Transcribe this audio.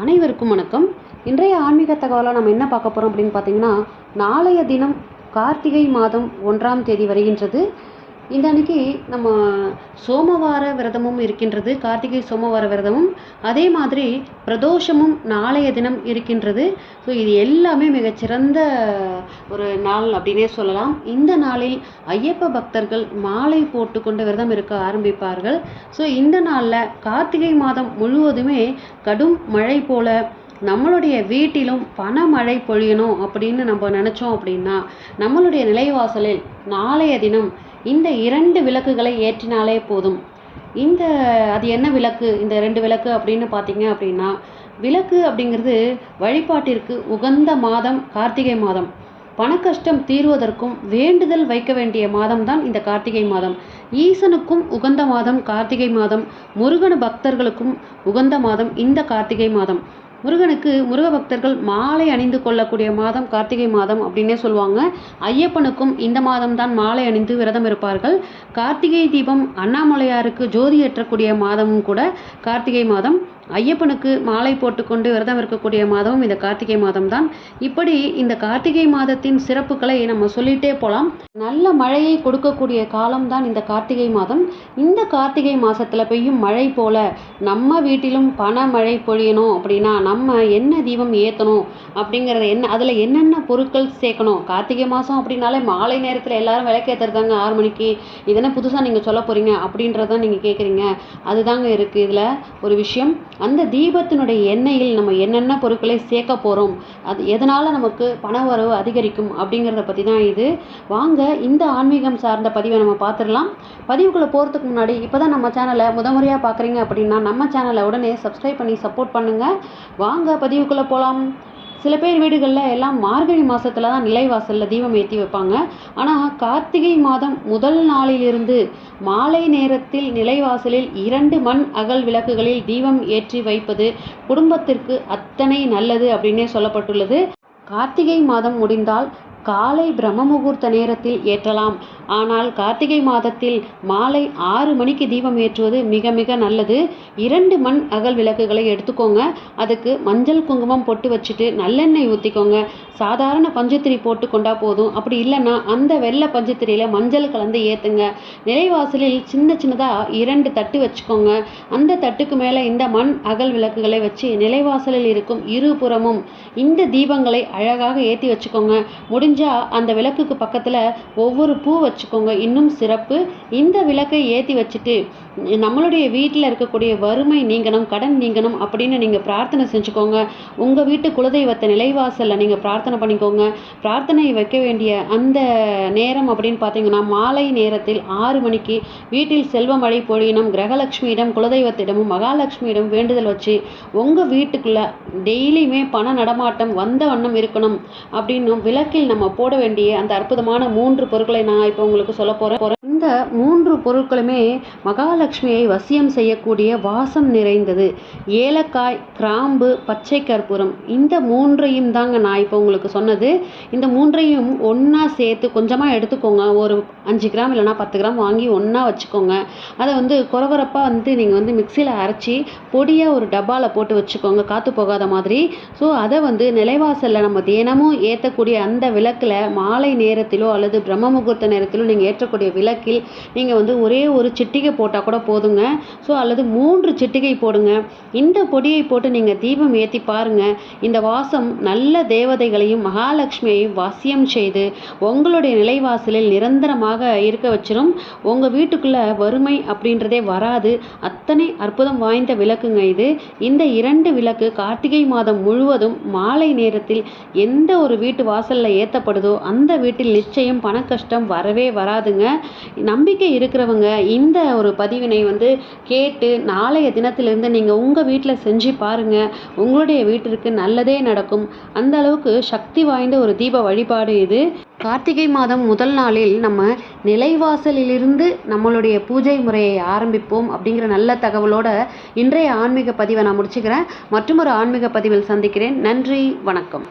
அனைவருக்கும் வணக்கம். இன்றைய ஆன்மீக தகவலாக நம்ம என்ன பார்க்க போகிறோம் அப்படின்னு பார்த்தீங்கன்னா நாளைய தினம் கார்த்திகை மாதம் ஒன்றாம் தேதி வருகின்றது. இந்த அன்னைக்கு நம்ம சோமவார விரதமும் இருக்கின்றது கார்த்திகை சோமவார விரதமும். அதே மாதிரி பிரதோஷமும் நாளைய தினம் இருக்கின்றது. ஸோ இது எல்லாமே மிகச்சிறந்த ஒரு நாள் அப்படின்னே சொல்லலாம். இந்த நாளில் ஐயப்ப பக்தர்கள் மாலை போட்டுக்கொண்டு விரதம் இருக்க ஆரம்பிப்பார்கள். ஸோ இந்த நாளில் கார்த்திகை மாதம் முழுவதுமே கடும் மழை போல நம்மளுடைய வீட்டிலும் பணமழை பொழியணும் அப்படின்னு நம்ம நினச்சோம் அப்படின்னா நம்மளுடைய நிலைவாசலில் நாளைய தினம் இந்த இரண்டு விளக்குகளை ஏற்றினாலே போதும். இந்த அது என்ன விளக்கு? இந்த ரெண்டு விளக்கு அப்படின்னு பார்த்தீங்க அப்படின்னா விளக்கு அப்படிங்கிறது வழிபாட்டிற்கு உகந்த மாதம் கார்த்திகை மாதம். பணக்கஷ்டம் தீர்வதற்கும் வேண்டுதல் வைக்க வேண்டிய மாதம் தான் இந்த கார்த்திகை மாதம். ஈசனுக்கும் உகந்த மாதம் கார்த்திகை மாதம் முருகன் பக்தர்களுக்கும் உகந்த மாதம் இந்த கார்த்திகை மாதம். முருகனுக்கு முருக பக்தர்கள் மாலை அணிந்து கொள்ளக்கூடிய மாதம் கார்த்திகை மாதம் அப்படின்னே சொல்லுவாங்க. ஐயப்பனுக்கும் இந்த மாதம் தான் மாலை அணிந்து விரதம் இருப்பார்கள். கார்த்திகை தீபம் அண்ணாமலையாருக்கு ஜோதி ஏற்றக்கூடிய மாதமும் கூட கார்த்திகை மாதம். ஐயப்பனுக்கு மாலை போட்டுக்கொண்டு விரதம் இருக்கக்கூடிய மாதமும் இந்த கார்த்திகை மாதம் தான் இப்படி இந்த கார்த்திகை மாதத்தின் சிறப்புகளை நம்ம சொல்லிட்டே போகலாம் நல்ல மழையை கொடுக்கக்கூடிய காலம் தான் இந்த கார்த்திகை மாதம். இந்த கார்த்திகை மாதத்தில் பெய்யும் மழை போல நம்ம வீட்டிலும் பண மழை பொழியணும் அப்படின்னா நம்ம என்ன தீபம் ஏற்றணும் அப்படிங்கிறத என்ன அதில் என்னென்ன பொருட்கள் சேர்க்கணும்? கார்த்திகை மாதம் அப்படின்னாலே மாலை நேரத்தில் எல்லாரும் விளக்கேற்றுறதாங்க ஆறு மணிக்கு. இதென்ன புதுசாக நீங்கள் சொல்ல போகிறீங்க அப்படின்றதான் நீங்கள் கேட்குறீங்க அதுதாங்க இருக்குது இதில் ஒரு விஷயம். அந்த தீபத்தினுடைய எண்ணெயில் நம்ம என்னென்ன பொருட்களை சேர்க்க போகிறோம் அது எதனால் நமக்கு பண வரவு அதிகரிக்கும் அப்படிங்கிறத பற்றி தான் இது. வாங்க இந்த ஆன்மீகம் சார்ந்த பதிவை நம்ம பார்த்துடலாம். பதிவுக்குள்ளே போகிறதுக்கு முன்னாடி இப்போ தான் நம்ம சேனலை முத முறையாக பார்க்குறீங்க அப்படின்னா நம்ம சேனலை உடனே சப்ஸ்கிரைப் பண்ணி சப்போர்ட் பண்ணுங்கள் வாங்க பதிவுக்குள்ளே போகலாம் சில பேர் வீடுகளில் எல்லாம் மார்கழி மாதத்தில் தான் நிலைவாசலில் தீபம் ஏற்றி வைப்பாங்க. ஆனால் கார்த்திகை மாதம் முதல் நாளிலிருந்து மாலை நேரத்தில் நிலைவாசலில் இரண்டு மண் அகல் விளக்குகளில் தீபம் ஏற்றி வைப்பது குடும்பத்திற்கு அத்தனை நல்லது அப்படின்னே சொல்லப்பட்டுள்ளது. கார்த்திகை மாதம் முடிந்தால் காலை பிரம்ம முகூர்த்த நேரத்தில் ஏற்றலாம். ஆனால் கார்த்திகை மாதத்தில் மாலை ஆறு மணிக்கு தீபம் ஏற்றுவது மிக மிக நல்லது. இரண்டு மண் அகல் விளக்குகளை எடுத்துக்கோங்க. அதுக்கு மஞ்சள் குங்குமம் பொட்டு வச்சுட்டு நல்லெண்ணெய் ஊற்றிக்கோங்க சாதாரண பஞ்சத்திரி போட்டு கொண்டா போதும். அப்படி இல்லைன்னா அந்த வெள்ளை பஞ்சத்திரியில் மஞ்சள் கலந்து ஏற்றுங்க நிலைவாசலில் சின்ன சின்னதாக இரண்டு தட்டு வச்சுக்கோங்க. அந்த தட்டுக்கு மேலே இந்த மண் அகல் விளக்குகளை வச்சு நிலைவாசலில் இருக்கும் இருபுறமும் இந்த தீபங்களை அழகாக ஏற்றி வச்சுக்கோங்க. முடிஞ்சால் அந்த விளக்குக்கு பக்கத்தில் ஒவ்வொரு பூ வச்சுக்கோங்க. இன்னும் சிறப்பு. இந்த விளக்கை ஏற்றி வச்சுட்டு நம்மளுடைய வீட்டில் இருக்கக்கூடிய வறுமை நீங்கணும் கடன் நீங்கணும் அப்படின்னு நீங்கள் பிரார்த்தனை செஞ்சுக்கோங்க. உங்கள் வீட்டு குலதெய்வத்தை நிலைவாசலில் நீங்கள் பிரார்த்தனை பண்ணிக்கோங்க. பிரார்த்தனை வைக்க வேண்டிய அந்த நேரம் அப்படின்னு பார்த்தீங்கன்னா மாலை நேரத்தில் ஆறு மணிக்கு வீட்டில் செல்வம் மழை பொழியினம் கிரகலட்சுமியிடம் குலதெய்வத்திடமும் மகாலட்சுமியிடம் வேண்டுதல் வச்சு உங்கள் வீட்டுக்குள்ளே டெய்லியுமே பண நடமாட்டம் வந்த வண்ணம் இருக்கணும் அப்படின்னு விளக்கில் நம்ம போட வேண்டிய அந்த அற்புதமான மூன்று பொருட்களை நான் இப்போ உங்களுக்கு சொல்ல போகிறேன் இந்த மூன்று பொருட்களுமே மகாலட்சுமியை வசியம் செய்யக்கூடிய வாசம் நிறைந்தது. ஏலக்காய் கிராம்பு பச்சை கற்பூரம். இந்த மூன்றையும் தாங்க நான் இப்போ உங்களுக்கு சொன்னது. இந்த மூன்றையும் ஒன்றா சேர்த்து கொஞ்சமாக எடுத்துக்கோங்க. ஒரு அஞ்சு கிராம் இல்லைனா பத்து கிராம் வாங்கி ஒன்றா வச்சுக்கோங்க. அதை வந்து குறவரப்பாக வந்து நீங்கள் வந்து மிக்சியில் அரைச்சி பொடியாக ஒரு டப்பாவில் போட்டு வச்சுக்கோங்க. காற்று போகாத மாதிரி. ஸோ அதை வந்து நிலைவாசலில் நம்ம தினமும் ஏற்றக்கூடிய அந்த விளக்கில் மாலை நேரத்திலோ அல்லது பிரம்ம முகூர்த்த நேரத்திலோ நீங்கள் ஏற்றக்கூடிய விளக்கு கணக்கில் நீங்கள் வந்து ஒரே ஒரு சிட்டிகை போட்டால் கூட போதுங்க. ஸோ அல்லது மூன்று சிட்டிகை போடுங்க. இந்த பொடியை போட்டு நீங்கள் தீபம் ஏற்றி பாருங்கள் இந்த வாசம் நல்ல தேவதைகளையும் மகாலட்சுமியையும் வாசியம் செய்து உங்களுடைய நிலைவாசலில் நிரந்தரமாக இருக்க வச்சிடும் உங்கள் வீட்டுக்குள்ளே வறுமை அப்படின்றதே வராது. அத்தனை அற்புதம் வாய்ந்த விளக்குங்க இது. இந்த இரண்டு விளக்கு கார்த்திகை மாதம் முழுவதும் மாலை நேரத்தில் எந்த ஒரு வீட்டு வாசலில் ஏற்றப்படுதோ அந்த வீட்டில் நிச்சயம் பண கஷ்டம் வரவே வராதுங்க. நம்பிக்கை இருக்கிறவங்க இந்த ஒரு பதிவினை வந்து கேட்டு நாளைய தினத்திலிருந்து நீங்கள் உங்கள் வீட்டில் செஞ்சு பாருங்கள் உங்களுடைய வீட்டிற்கு நல்லதே நடக்கும். அந்த அளவுக்கு சக்தி வாய்ந்த ஒரு தீப வழிபாடு இது. கார்த்திகை மாதம் முதல் நாளில் நம்ம நிலைவாசலிலிருந்து நம்மளுடைய பூஜை முறையை ஆரம்பிப்போம் அப்படிங்கிற நல்ல தகவலோட இன்றைய ஆன்மீக பதிவை நான் முடிச்சுக்கிறேன். மற்றும் ஒரு ஆன்மீக பதிவில் சந்திக்கிறேன். நன்றி வணக்கம்.